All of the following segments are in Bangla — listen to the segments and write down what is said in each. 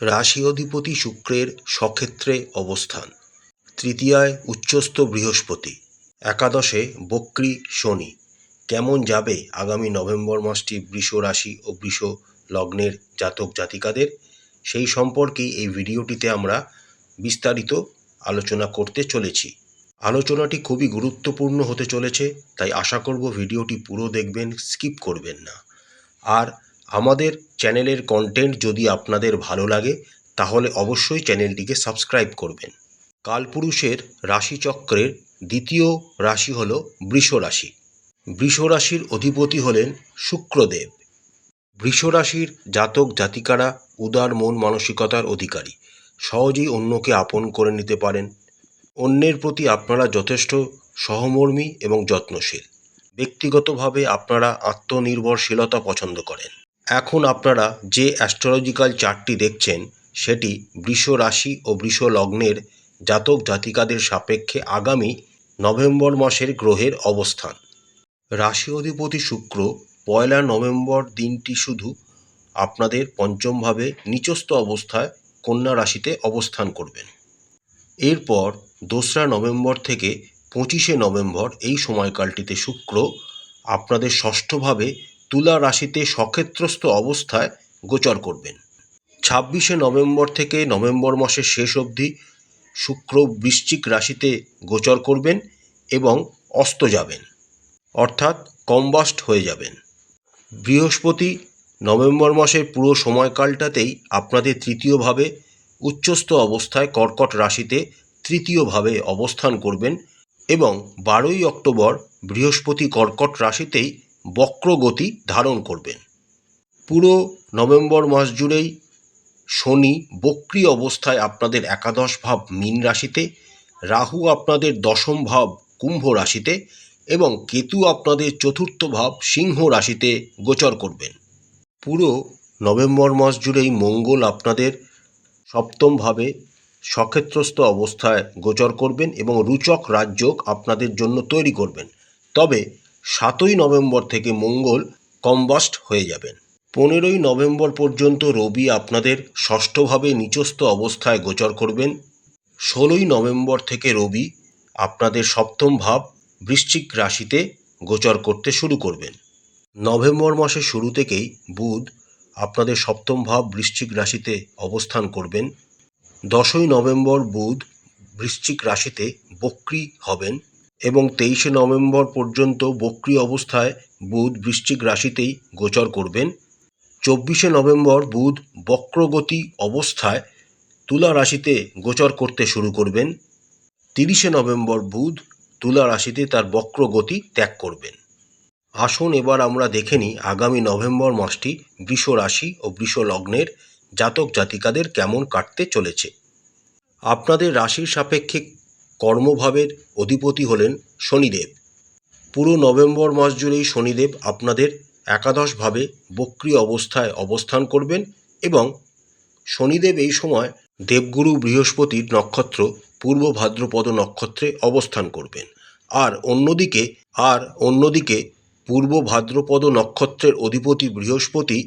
রাশি অধিপতি শুক্রের সক্ষেত্রে অবস্থান। তৃতীয়ায় উচ্চস্থ বৃহস্পতি। একাদশে বক্রী শনি। কেমন যাবে আগামী নভেম্বর মাসটি বৃষ রাশি ও বৃষ লগ্নের জাতক জাতিকাদের? সেই সম্পর্কেই এই ভিডিওটিতে আমরা বিস্তারিত আলোচনা করতে চলেছি। আলোচনাটি খুবই গুরুত্বপূর্ণ হতে চলেছে, তাই আশা করব ভিডিওটি পুরো দেখবেন, স্কিপ করবেন না। আর আমাদের চ্যানেলের কন্টেন্ট যদি আপনাদের ভালো লাগে, তাহলে অবশ্যই চ্যানেলটিকে সাবস্ক্রাইব করবেন। কালপুরুষের রাশিচক্রের দ্বিতীয় রাশি হল বৃষ রাশি। বৃষ রাশির অধিপতি হলেন শুক্রদেব। বৃষ রাশির জাতক জাতিকারা উদার মন মানসিকতার অধিকারী। সহজেই অন্যকে আপন করে নিতে পারেন। অন্যের প্রতি আপনারা যথেষ্ট সহমর্মী এবং যত্নশীল। ব্যক্তিগতভাবে আপনারা আত্মনির্ভরশীলতা পছন্দ করেন। এখন আপনারা যে অ্যাস্ট্রোলজিক্যাল চার্টটি দেখছেন, সেটি বৃষ রাশি ও বৃষ লগ্নের জাতক জাতিকাদের সাপেক্ষে আগামী নভেম্বর মাসের গ্রহের অবস্থান। রাশি অধিপতি শুক্র পয়লা নভেম্বর দিনটি শুধু আপনাদের পঞ্চমভাবে নিচস্থ অবস্থায় কন্যা রাশিতে অবস্থান করবেন। এরপর দোসরা নভেম্বর থেকে পঁচিশে নভেম্বর এই সময়কালটিতে শুক্র আপনাদের ষষ্ঠভাবে তুলা রাশিতে সক্ষেত্রস্থ অবস্থায় গোচর করবেন। ছাব্বিশে নভেম্বর থেকে নভেম্বর মাসের শেষ অবধি শুক্র বৃশ্চিক রাশিতে গোচর করবেন এবং অস্ত যাবেন, অর্থাৎ কম্বাস্ট হয়ে যাবেন। বৃহস্পতি নভেম্বর মাসের পুরো সময়কালটাতেই আপনাদের তৃতীয়ভাবে উচ্চস্থ অবস্থায় কর্কট রাশিতে তৃতীয়ভাবে অবস্থান করবেন এবং বারোই অক্টোবর বৃহস্পতি কর্কট রাশিতেই বক্রগতি ধারণ করবেন। পুরো নভেম্বর মাস জুড়েই শনি বক্রী অবস্থায় আপনাদের একাদশ ভাব মীন রাশিতে, রাহু আপনাদের দশম ভাব কুম্ভ রাশিতে এবং কেতু আপনাদের চতুর্থ ভাব সিংহ রাশিতে গোচর করবেন। পুরো নভেম্বর মাস জুড়েই মঙ্গল আপনাদের সপ্তমভাবে সক্ষেত্রস্থ অবস্থায় গোচর করবেন এবং রুচক রাজযোগ আপনাদের জন্য তৈরি করবেন। তবে সাতই নভেম্বর থেকে মঙ্গল কম্বাস্ট হয়ে যাবেন। পনেরোই নভেম্বর পর্যন্ত রবি আপনাদের ষষ্ঠভাবে নিচস্থ অবস্থায় গোচর করবেন। ষোলোই নভেম্বর থেকে রবি আপনাদের সপ্তম ভাব বৃশ্চিক রাশিতে গোচর করতে শুরু করবেন। নভেম্বর মাসের শুরু থেকেই বুধ আপনাদের সপ্তম ভাব বৃশ্চিক রাশিতে অবস্থান করবেন। দশই নভেম্বর বুধ বৃশ্চিক রাশিতে বক্রী হবেন। এবং তেইশে নভেম্বর পর্যন্ত বক্রী অবস্থায় বুধ বৃশ্চিক রাশিতেই গোচর করবেন। চব্বিশে নভেম্বর বুধ বক্রগতি অবস্থায় তুলা রাশিতে গোচর করতে শুরু করবেন। তিরিশে নভেম্বর বুধ তুলা রাশিতে তার বক্রগতি ত্যাগ করবেন। আসুন এবার আমরা দেখে নিই আগামী নভেম্বর মাসটি বৃষ রাশি ও বৃষ লগ্নের জাতক জাতিকাদের কেমন কাটতে চলেছে। আপনাদের রাশির সাপেক্ষে কর্মভাবের অধিপতি হলেন শনিদেব। পুরো নভেম্বর মাস জুড়েই শনিদেব আপনাদের একাদশভাবে বক্রী অবস্থায় অবস্থান করবেন এবং শনিদেব এই সময় দেবগুরু বৃহস্পতির নক্ষত্র, পূর্ব ভাদ্রপদ নক্ষত্রে অবস্থান করবেন। আর অন্যদিকে আর অন্যদিকে পূর্ব ভাদ্রপদ নক্ষত্রের অধিপতি বৃহস্পতি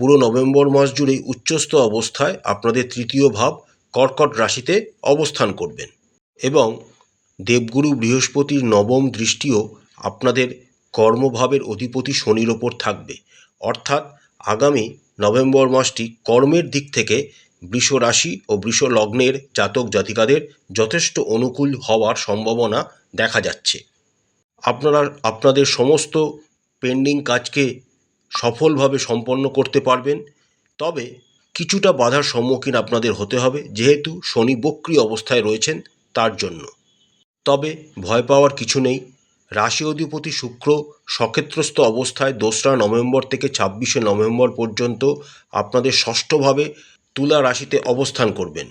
পুরো নভেম্বর মাস জুড়েই উচ্চস্থ অবস্থায় আপনাদের তৃতীয় ভাব কর্কট রাশিতে অবস্থান করবেন। এবং দেবগুরু বৃহস্পতির নবম দৃষ্টিও আপনাদের কর্মভাবের অধিপতি শনির ওপর থাকবে। অর্থাৎ আগামী নভেম্বর মাসটি কর্মের দিক থেকে বৃষ রাশি ও বৃষ লগ্নের জাতক জাতিকাদের যথেষ্ট অনুকূল হওয়ার সম্ভাবনা দেখা যাচ্ছে। আপনারা, আপনাদের সমস্ত পেন্ডিং কাজকে সফলভাবে সম্পন্ন করতে পারবেন। তবে কিছুটা বাধার সম্মুখীন আপনাদের হতে হবে, যেহেতু শনি বক্রী অবস্থায় রয়েছেন। তার জন্য। তবে ভয় পাওয়ার কিছু নেই। রাশি অধিপতি শুক্র সক্ষেত্রস্থ অবস্থায় দোসরা নভেম্বর থেকে ছাব্বিশে নভেম্বর পর্যন্ত আপনাদের ষষ্ঠভাবে তুলা রাশিতে অবস্থান করবেন।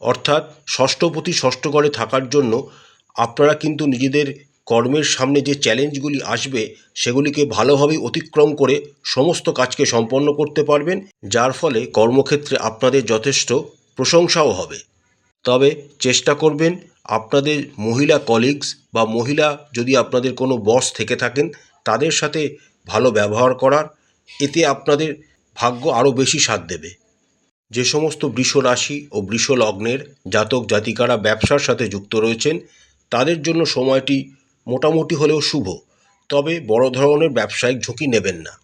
অর্থাৎ ষষ্ঠপতি ষষ্ঠ ঘরে থাকার জন্য আপনারা কিন্তু নিজেদের কর্মের সামনে যে চ্যালেঞ্জগুলি আসবে, সেগুলিকে ভালোভাবে অতিক্রম করে সমস্ত কাজকে সম্পন্ন করতে পারবেন, যার ফলে কর্মক্ষেত্রে আপনাদের যথেষ্ট প্রশংসাও হবে। তবে চেষ্টা করবেন আপনাদের মহিলা কলিগস বা মহিলা যদি আপনাদের কোনো বস থেকে থাকেন, তাদের সাথে ভালো ব্যবহার করার। এতে আপনাদের ভাগ্য আরও বেশি সাথ দেবে। যে সমস্ত বৃষ রাশি ও বৃষ লগ্নের জাতক জাতিকারা ব্যবসার সাথে যুক্ত রয়েছেন, তাদের জন্য সময়টি মোটামুটি হলেও শুভ। তবে বড় ধরনের ব্যবসায়িক ঝুঁকি নেবেন না।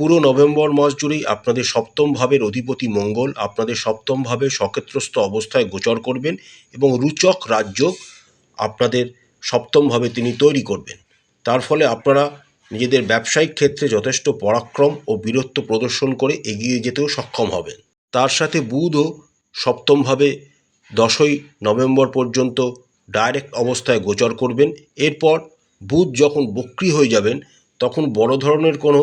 পুরো নভেম্বর মাস জুড়েই আপনাদের সপ্তম ভাবের অধিপতি মঙ্গল আপনাদের সপ্তম ভাবে সক্ষেত্রস্থ অবস্থায় গোচর করবেন এবং রুচক রাজ্য আপনাদের সপ্তমভাবে তিনি তৈরি করবেন। তার ফলে আপনারা নিজেদের ব্যবসায়িক ক্ষেত্রে যথেষ্ট পরাক্রম ও বীরত্ব প্রদর্শন করে এগিয়ে যেতেও সক্ষম হবেন। তার সাথে বুধও সপ্তমভাবে দশই নভেম্বর পর্যন্ত ডাইরেক্ট অবস্থায় গোচর করবেন। এরপর বুধ যখন বক্রি হয়ে যাবেন, তখন বড় ধরনের কোনো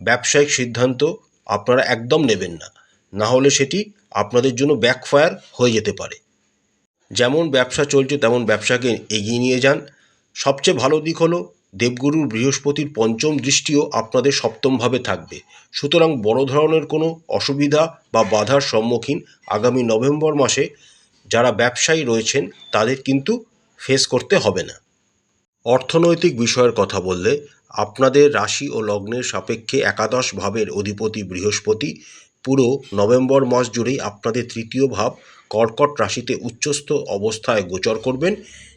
ব্যবসায়িক সিদ্ধান্ত আপনারা একদম নেবেন না। না হলে সেটি আপনাদের জন্য ব্যাকফায়ার হয়ে যেতে পারে। যেমন ব্যবসা চলছে, তেমন ব্যবসাকে এগিয়ে নিয়ে যান। সবচেয়ে ভালো দিক হলো দেবগুরু বৃহস্পতির পঞ্চম দৃষ্টিও আপনাদের সপ্তমভাবে থাকবে। সুতরাং বড় ধরনের কোনো অসুবিধা বা বাধার সম্মুখীন আগামী নভেম্বর মাসে যারা ব্যবসায়ী রয়েছেন, তাদের কিন্তু ফেস করতে হবে না। অর্থনৈতিক বিষয়ের কথা বললে আপনাদের রাশি ও লগ্নের সাপেক্ষে একাদশ ভাবের অধিপতি বৃহস্পতি, পুরো নভেম্বর মাস জুড়েই আপনাদের তৃতীয় ভাব কর্কট রাশিতে উচ্চস্থ অবস্থায় গোচর করবেন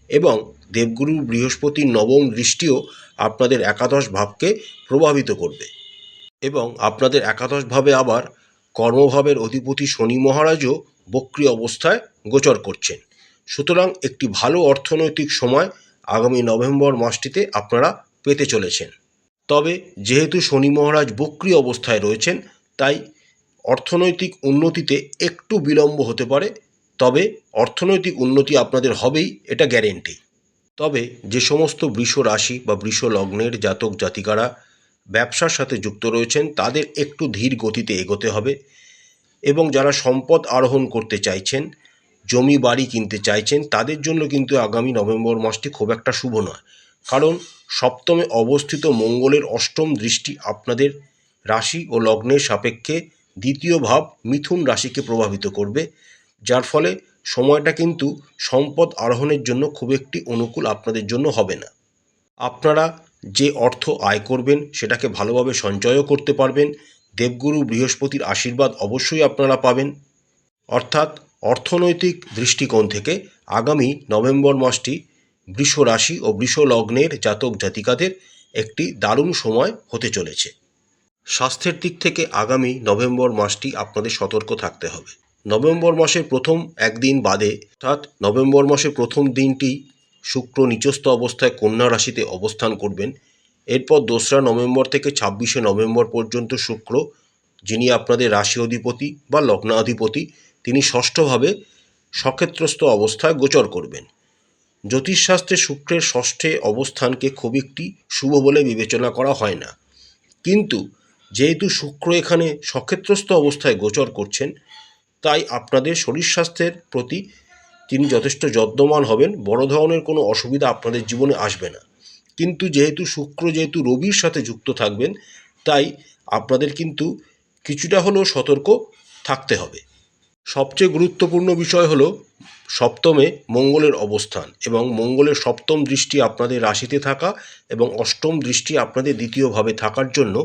এবং দেবগুরু বৃহস্পতির নবম দৃষ্টিও আপনাদের একাদশ ভাবকে প্রভাবিত করবে। এবং আপনাদের একাদশ ভাবে আবার কর্মভাবের অধিপতি শনি মহারাজও বক্রি অবস্থায় গোচর করছেন। সুতরাং একটি ভালো অর্থনৈতিক সময় আগামী নভেম্বর মাসটিতে আপনারা পেতে চলেছেন। তবে যেহেতু শনি মহারাজ বক্রি অবস্থায় রয়েছেন, তাই অর্থনৈতিক উন্নতিতে একটু বিলম্ব হতে পারে, তবে অর্থনৈতিক উন্নতি আপনাদের হবেই, এটা গ্যারেন্টি। তবে যে সমস্ত বৃষ রাশি বা বৃষ লগ্নের জাতক জাতিকারা ব্যবসার সাথে যুক্ত রয়েছেন, তাদের একটু ধীর গতিতে এগোতে হবে এবং যারা সম্পদ আরোহণ করতে চাইছেন, জমি বাড়ি কিনতে চাইছেন, তাদের জন্য কিন্তু আগামী নভেম্বর মাসটি খুব একটা শুভ নয়। কারণ সপ্তমে অবস্থিত মঙ্গলের অষ্টম দৃষ্টি আপনাদের রাশি ও লগ্নের সাপেক্ষে দ্বিতীয় ভাব মিথুন রাশিকে প্রভাবিত করবে, যার ফলে সময়টা কিন্তু সম্পদ আরোহণের জন্য খুব একটি অনুকূল আপনাদের জন্য হবে না। আপনারা যে অর্থ আয় করবেন সেটাকে ভালোভাবে সঞ্চয়ও করতে পারবেন, দেবগুরু বৃহস্পতির আশীর্বাদ অবশ্যই আপনারা পাবেন। অর্থাৎ অর্থনৈতিক দৃষ্টিকোণ থেকে আগামী নভেম্বর মাসটি বৃষ রাশি ও বৃষ লগ্নের জাতক জাতিকাদের একটি দারুণ সময় হতে চলেছে। স্বাস্থ্যের দিক থেকে আগামী নভেম্বর মাসটি আপনাদের সতর্ক থাকতে হবে। নভেম্বর মাসের প্রথম একদিন বাদে অর্থাৎ নভেম্বর মাসের প্রথম দিনটি শুক্র নিচস্থ অবস্থায় কন্যা রাশিতে অবস্থান করবেন। এরপর দোসরা নভেম্বর থেকে ছাব্বিশে নভেম্বর পর্যন্ত শুক্র, যিনি আপনাদের রাশি অধিপতি বা লগ্নাধিপতি, তিনি ষষ্ঠভাবে সক্ষেত্রস্থ অবস্থায় গোচর করবেন। জ্যোতিষশাস্ত্রে শুক্রের ষষ্ঠে অবস্থানকে খুব একটি শুভ বলে বিবেচনা করা হয় না। কিন্তু যেহেতু শুক্র এখানে সক্ষেত্রস্থ অবস্থায় গোচর করছেন, তাই আপনাদের শরীর স্বাস্থ্যের প্রতি তিনি যথেষ্ট যত্নবান হবেন, বড় ধরনের কোনো অসুবিধা আপনাদের জীবনে আসবে না। কিন্তু যেহেতু শুক্র যেহেতু রবির সাথে যুক্ত থাকবেন, তাই আপনাদের কিন্তু কিছুটা হলেও সতর্ক থাকতে হবে। সবচেয়ে গুরুত্বপূর্ণ বিষয় হলো সপ্তমে মঙ্গলের অবস্থান এবং মঙ্গলের সপ্তম দৃষ্টি আপনাদের রাশিতে থাকা এবং অষ্টম দৃষ্টি আপনাদের দ্বিতীয়ভাবে থাকার জন্য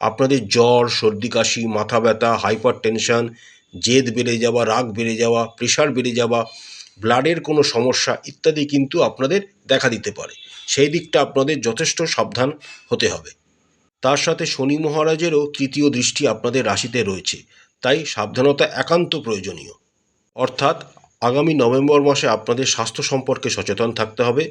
আপনাদের জ্বর, সর্দি, কাশি, মাথা ব্যথা হাইপার টেনশন জেদ বেড়ে যাওয়া, রাগ বেড়ে যাওয়া, প্রেশার বেড়ে যাওয়া, ব্লাডের কোনো সমস্যা ইত্যাদি কিন্তু আপনাদের দেখা দিতে পারে। সেই দিকটা আপনাদের যথেষ্ট সাবধান হতে হবে। তার সাথে শনি মহারাজেরও তৃতীয় দৃষ্টি আপনাদের রাশিতে রয়েছে। তাই সাবধানতা একান্ত প্রয়োজনীয়। অর্থাৎ আগামী নভেম্বর মাসে আপনাদের স্বাস্থ্য সম্পর্কে সচেতন থাকতে হবে,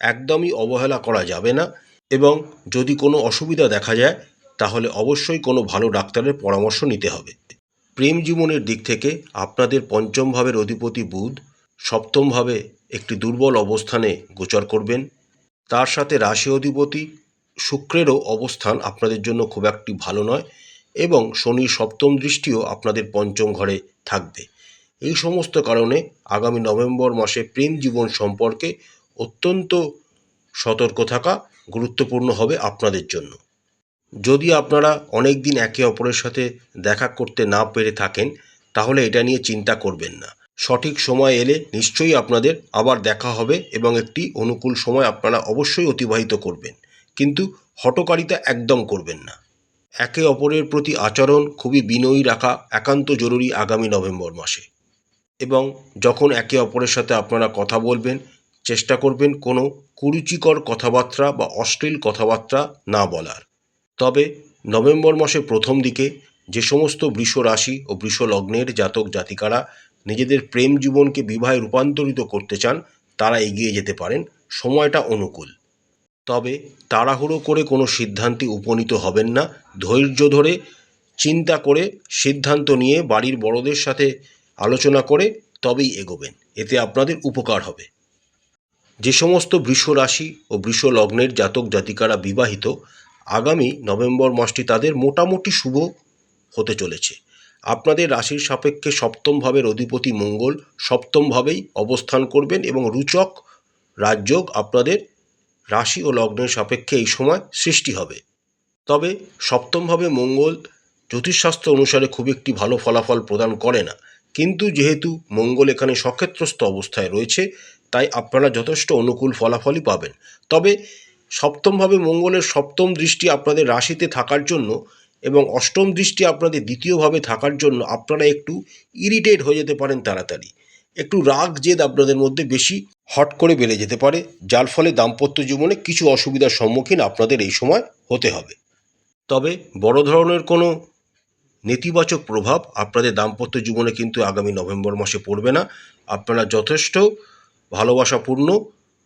একদমই অবহেলা করা যাবে না এবং যদি কোনো অসুবিধা দেখা যায়, তাহলে অবশ্যই কোনো ভালো ডাক্তারের পরামর্শ নিতে হবে। প্রেম জীবনের দিক থেকে আপনাদের পঞ্চম ভাবের অধিপতি বুধ সপ্তমভাবে একটি দুর্বল অবস্থানে গোচর করবেন। তার সাথে রাশি অধিপতি শুক্রেরও অবস্থান আপনাদের জন্য খুব একটি ভালো নয়। এবং শনির সপ্তম দৃষ্টিও আপনাদের পঞ্চম ঘরে থাকবে। এই সমস্ত কারণে আগামী নভেম্বর মাসে প্রেম জীবন সম্পর্কে অত্যন্ত সতর্ক থাকা গুরুত্বপূর্ণ হবে আপনাদের জন্য। যদি আপনারা অনেক দিন একে অপরের সাথে দেখা করতে না পেরে থাকেন, তাহলে এটা নিয়ে চিন্তা করবেন না। সঠিক সময় এলে নিশ্চয়ই আপনাদের আবার দেখা হবে এবং একটি অনুকূল সময় আপনারা অবশ্যই অতিবাহিত করবেন। কিন্তু হটকারিতা একদম করবেন না। একে অপরের প্রতি আচরণ খুবই বিনয়ী রাখা একান্ত জরুরি আগামী নভেম্বর মাসে। এবং যখন একে অপরের সাথে আপনারা কথা বলবেন, চেষ্টা করবেন কোনো কুরুচিকর কথাবার্তা বা অশ্লীল কথাবার্তা না বলার। তবে নভেম্বর মাসের প্রথম দিকে যে সমস্ত বৃষ রাশি ও বৃষ লগ্নের জাতক জাতিকারা নিজেদের প্রেম জীবনকে বিবাহে রূপান্তরিত করতে চান, তারা এগিয়ে যেতে পারেন। সময়টা অনুকূল। তবে তাড়াহুড়ো করে কোনো সিদ্ধান্তে উপনীত হবেন না। ধৈর্য ধরে চিন্তা করে সিদ্ধান্ত নিয়ে বাড়ির বড়দের সাথে আলোচনা করে তবেই এগোবেন। এতে আপনাদের উপকার হবে। যে সমস্ত বৃষ রাশি ও বৃষ লগ্নের জাতক জাতিকারা বিবাহিত, আগামী নভেম্বর মাসটি তাদের মোটামুটি শুভ হতে চলেছে। আপনাদের রাশির সাপেক্ষে সপ্তম ভাবের অধিপতি মঙ্গল সপ্তমভাবেই অবস্থান করবেন এবং রুচক রাজযোগ আপনাদের রাশি ও লগ্নের সাপেক্ষে এই সময় সৃষ্টি হবে। তবে সপ্তমভাবে মঙ্গল জ্যোতিষশাস্ত্র অনুসারে খুব একটি ভালো ফলাফল প্রদান করে না। কিন্তু যেহেতু মঙ্গল এখানে সক্ষেত্রস্থ অবস্থায় রয়েছে, তাই আপনারা যথেষ্ট অনুকূল ফলাফলই পাবেন। তবে সপ্তমভাবে মঙ্গলের সপ্তম দৃষ্টি আপনাদের রাশিতে থাকার জন্য এবং অষ্টম দৃষ্টি আপনাদের দ্বিতীয়ভাবে থাকার জন্য আপনারা একটু ইরিটেট হয়ে যেতে পারেন তাড়াতাড়ি। একটু রাগ জেদ আপনাদের মধ্যে বেশি হট করে বেড়ে যেতে পারে, যার ফলে দাম্পত্য জীবনে কিছু অসুবিধার সম্মুখীন আপনাদের এই সময় হতে হবে। তবে বড় ধরনের কোনো নেতিবাচক প্রভাব আপনাদের দাম্পত্য জীবনে কিন্তু আগামী নভেম্বর মাসে পড়বে না। আপনারা যথেষ্ট ভালোবাসাপূর্ণ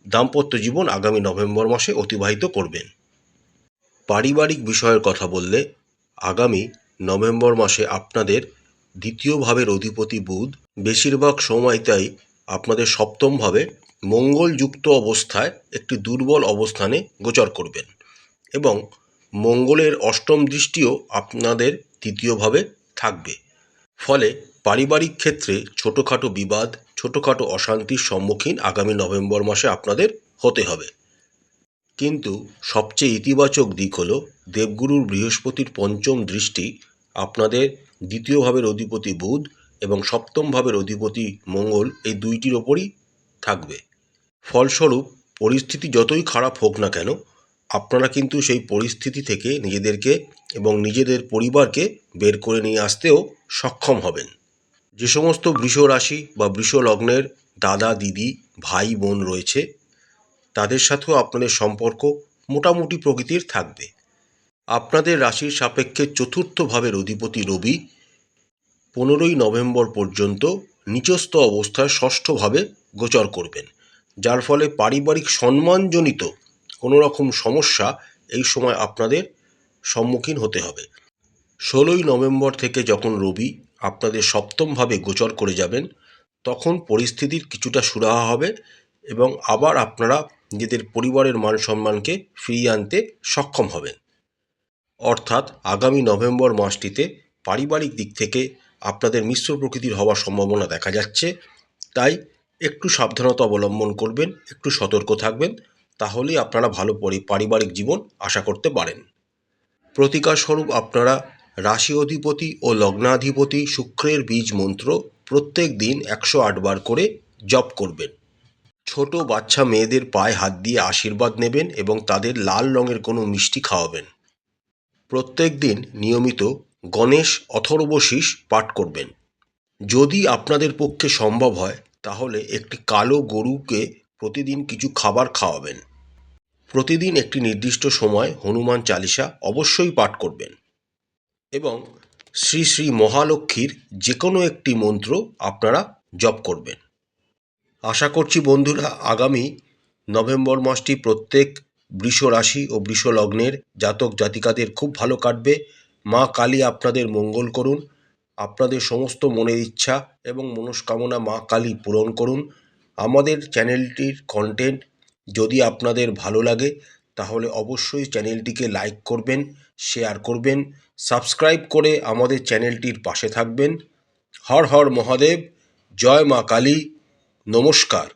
দাম্পত্য জীবন আগামী নভেম্বর মাসে অতিবাহিত করবেন। পারিবারিক বিষয়ের কথা বললে, আগামী নভেম্বর মাসে আপনাদের দ্বিতীয় ভাবের অধিপতি বুধ বেশিরভাগ সময়টাই আপনাদের সপ্তমভাবে মঙ্গলযুক্ত অবস্থায় একটি দুর্বল অবস্থানে গোচর করবেন এবং মঙ্গলের অষ্টম দৃষ্টিও আপনাদের তৃতীয়ভাবে থাকবে। ফলে পারিবারিক ক্ষেত্রে ছোটোখাটো বিবাদ, ছোটোখাটো অশান্তির সম্মুখীন আগামী নভেম্বর মাসে আপনাদের হতে হবে। কিন্তু সবচেয়ে ইতিবাচক দিক হলো দেবগুরুর বৃহস্পতির পঞ্চম দৃষ্টি আপনাদের দ্বিতীয় ভাবের অধিপতি বুধ এবং সপ্তম ভাবের অধিপতি মঙ্গল এই দুইটির ওপরই থাকবে। ফলস্বরূপ পরিস্থিতি যতই খারাপ হোক না কেন, আপনারা কিন্তু সেই পরিস্থিতি থেকে নিজেদেরকে এবং নিজেদের পরিবারকে বের করে নিয়ে আসতেও সক্ষম হবেন। যে সমস্ত বৃষ রাশি বা বৃষ লগ্নের দাদা, দিদি, ভাই, বোন রয়েছে, তাদের সাথেও আপনাদের সম্পর্ক মোটামুটি প্রকৃতির থাকবে। আপনাদের রাশির সাপেক্ষে চতুর্থ ভাবের অধিপতি রবি পনেরোই নভেম্বর পর্যন্ত নিচস্থ অবস্থায় ষষ্ঠভাবে গোচর করবেন। যার ফলে পারিবারিক সম্মানজনিত কোনো রকম সমস্যা এই সময় আপনাদের সম্মুখীন হতে হবে। ষোলোই নভেম্বর থেকে যখন রবি আপনাদের সপ্তমভাবে গোচর করে যাবেন, তখন পরিস্থিতির কিছুটা সুরাহা হবে এবং আবার আপনারা নিজেদের পরিবারের মান সম্মানকে ফিরিয়ে আনতে সক্ষম হবেন। অর্থাৎ আগামী নভেম্বর মাসটিতে পারিবারিক দিক থেকে আপনাদের মিশ্র প্রকৃতির হওয়ার সম্ভাবনা দেখা যাচ্ছে। তাই একটু সাবধানতা অবলম্বন করবেন, একটু সতর্ক থাকবেন, তাহলেই আপনারা ভালো পরি, পারিবারিক জীবন আশা করতে পারেন। প্রতিকার স্বরূপ আপনারা রাশি অধিপতি ও লগ্নাধিপতি শুক্রের বীজ মন্ত্র প্রত্যেক দিন একশো আটবার করে জপ করবেন। ছোট বাচ্চা মেয়েদের পায়ে হাত দিয়ে আশীর্বাদ নেবেন এবং তাদের লাল রঙের কোনো মিষ্টি খাওয়াবেন। প্রত্যেক দিন নিয়মিত গণেশ অথর্বশীষ পাঠ করবেন। যদি আপনাদের পক্ষে সম্ভব হয় তাহলে একটি কালো গরুকে প্রতিদিন কিছু খাবার খাওয়াবেন। প্রতিদিন একটি নির্দিষ্ট সময় হনুমান চালিসা অবশ্যই পাঠ করবেন এবং শ্রী শ্রী মহালক্ষ্মীর যে কোনো একটি মন্ত্র আপনারা জপ করবেন। আশা করছি বন্ধুরা আগামী নভেম্বর মাসটি প্রত্যেক বৃষ রাশি ও বৃষ লগ্নের জাতক জাতিকাদের খুব ভালো কাটবে। মা কালী আপনাদের মঙ্গল করুন। আপনাদের সমস্ত মনের ইচ্ছা এবং মনস্কামনা মা কালী পূরণ করুন। আমাদের চ্যানেলটির কন্টেন্ট যদি আপনাদের ভালো লাগে, তাহলে অবশ্যই চ্যানেলটিকে লাইক করবেন শেয়ার করবেন সাবস্ক্রাইব করে আমাদের চ্যানেলটির পাশে থাকবেন। হর হর মহাদেব, জয় মা কালী, নমস্কার।